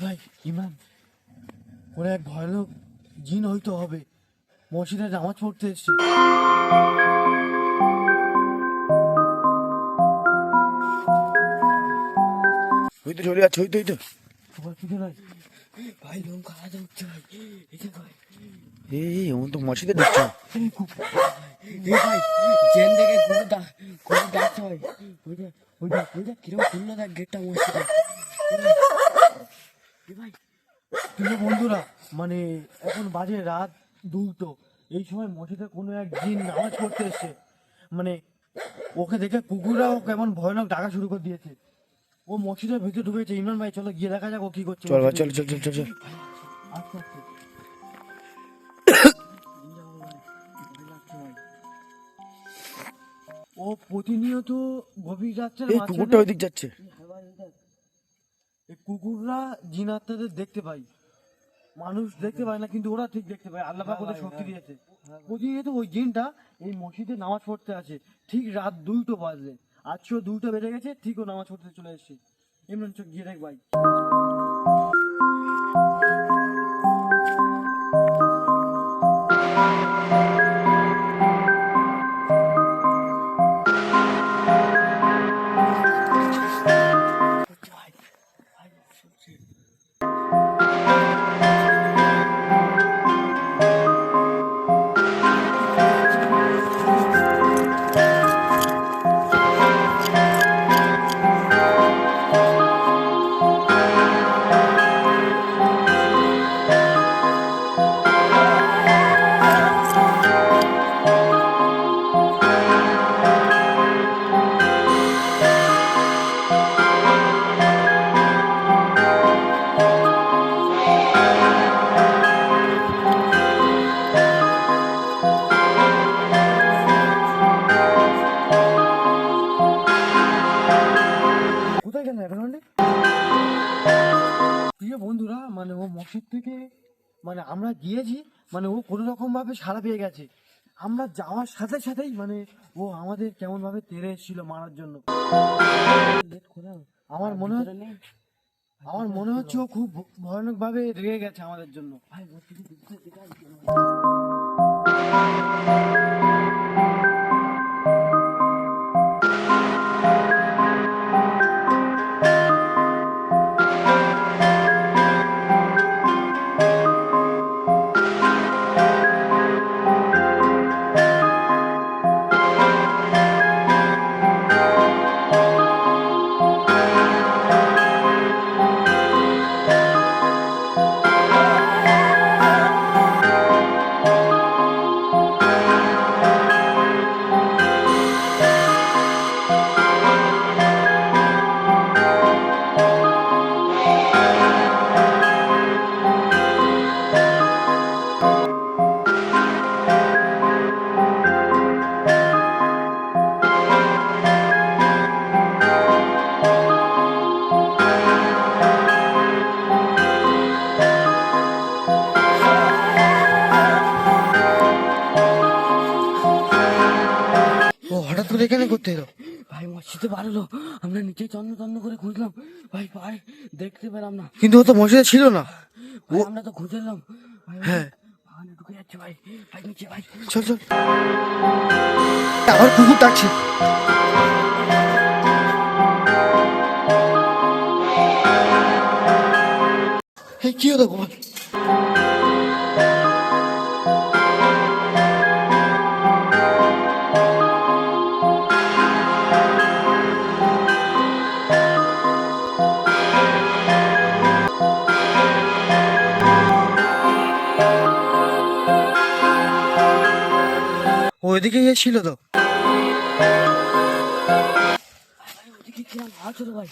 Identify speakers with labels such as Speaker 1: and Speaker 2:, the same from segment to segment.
Speaker 1: ভাই ইমাম ওরা এক ভয়ানক জিন হইতে হবে। মসজিদে নামাজ পড়তে এসছে।
Speaker 2: ওই তো চলে যাচ্ছে ওই তো ওই তো।
Speaker 1: তোমার পিছনে
Speaker 3: ভাই? লোম খাওয়া উঠছে ভাই। এই যে ভাই।
Speaker 2: এই এমন তো মসজিদে ঢুকছে।
Speaker 3: এই ভাই জেন থেকে ঘুরে দা ওইটা ওইটা ওইটা কিরম খুললো দেখ গেটটা মসজিদে। ভাই
Speaker 1: প্রিয় বন্ধুরা মানে এখন বাজে রাত দুটো। এই সময় মসজিদে কোনো এক জিন নামাজ পড়তে এসছে। মানে ওকে দেখে কুকুররাও কেমন ভয়ানক ডাকা শুরু করে দিয়েছে। ও মসজিদের ভিতরে ঢুকেছে। ইমরান ভাই চলো গিয়ে দেখা যাক ও কি করছে।
Speaker 2: চল ভাই চল চল চল চল।
Speaker 1: ও প্রতিনিয়ত গভীর রাত্রের
Speaker 2: এই কুকুরটা ওই দিক যাচ্ছে।
Speaker 1: এই কুকুররা জিন আত্মাদের দেখতে পাই মানুষ দেখতে পায় না, কিন্তু ওরা ঠিক দেখতে পায়। আল্লাহ পাক ওদের শক্তি দিয়েছে। প্রতিনিয়ত ওই জিনটা এই মসজিদে নামাজ পড়তে আছে ঠিক রাত দুটো বাজে আজকেও দুটো বেড়ে গেছে, ঠিক ও নামাজ পড়তে চলে এসেছে। এমন চোখ গিয়ে দেখ ভাই। কোথায় গেল এখন প্রিয় বন্ধুরা মানে ও মসজিদ থেকে মানে আমরা গিয়েছি মানে ও কোনো রকম ভাবে সাড়া পেয়ে গেছে। আমরা যাওয়ার সাথে সাথেই মানে ও আমাদের কেমন ভাবে তেড়ে এসেছিল মারার জন্য। আমার মনে হয় আমার মনে হচ্ছে ও খুব ভয়ানক ভাবে রেগে গেছে আমাদের জন্য। ও হঠাৎ করে এখানে করতে এলো?
Speaker 3: ভাই মসজিদে বাড়লো আমরা নিচে চন্দ্র চন্দ্র করে খুঁজলাম। ভাই ভাই দেখতে পেলাম না।
Speaker 1: কিন্তু ও তো মসজিদে ছিল না।
Speaker 3: ভাই আমরা তো খুঁজলাম ভাই
Speaker 1: হ্যাঁ।
Speaker 3: বাগানে ঢুকে যাচ্ছে ভাই। ভাই নিচে ভাই।
Speaker 1: চল চল। আবার কুকুর ডাকছে। এই কি হলো গোপাল? ওইদিকে এসেছিল তো।
Speaker 3: ভাই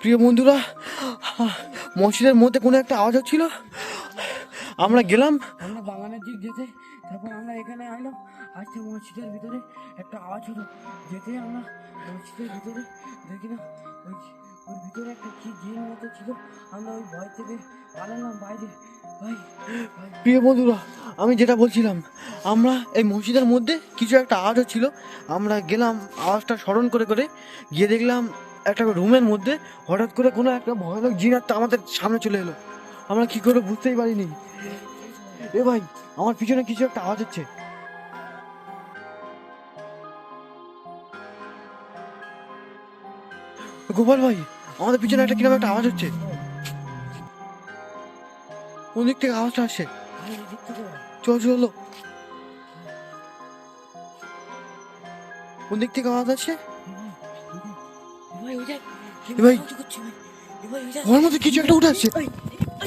Speaker 1: প্রিয় বন্ধুরা মসজিদের মধ্যে কোনো একটা আওয়াজ হচ্ছিল। আমরা গেলাম।
Speaker 3: আমরা বাগানের দিক যেতে তারপর আমরা এখানে আইলাম। আসতে মসজিদের ভিতরে একটা আওয়াজ হলো। যেতে আমরা মসজিদের ভিতরে দেখি না ওই ওর ভিতরে একটা কি জিন মতো ছিল। আমরা ওই ভয় থেকে পালালাম বাইরে।
Speaker 1: প্রিয় বন্ধুরা আমি যেটা বলছিলাম আমরা এই মসজিদের মধ্যে কিছু একটা আওয়াজ হচ্ছিল। আমরা গেলাম আওয়াজটা স্মরণ করে করে গিয়ে দেখলাম একটা রুমের মধ্যে হঠাৎ করে কোনো একটা ভয়ানক জিনারটা আমাদের সামনে চলে এলো। আমরা কি করে বুঝতেই পারিনি। এ ভাই, আমার পিছনে কিছু একটা আওয়াজ হচ্ছে। গোপাল ভাই, আমাদের পিছনে একটা কীরকম একটা আওয়াজ হচ্ছে। কোন দিক থেকে আওয়াজটা আসছে। চল, চলো। কোন দিক থেকে আওয়াজ আসছে?
Speaker 3: এ ভাই ওই দেখ কি
Speaker 1: এ ভাই।
Speaker 3: আওয়াজ করছে ভাই এ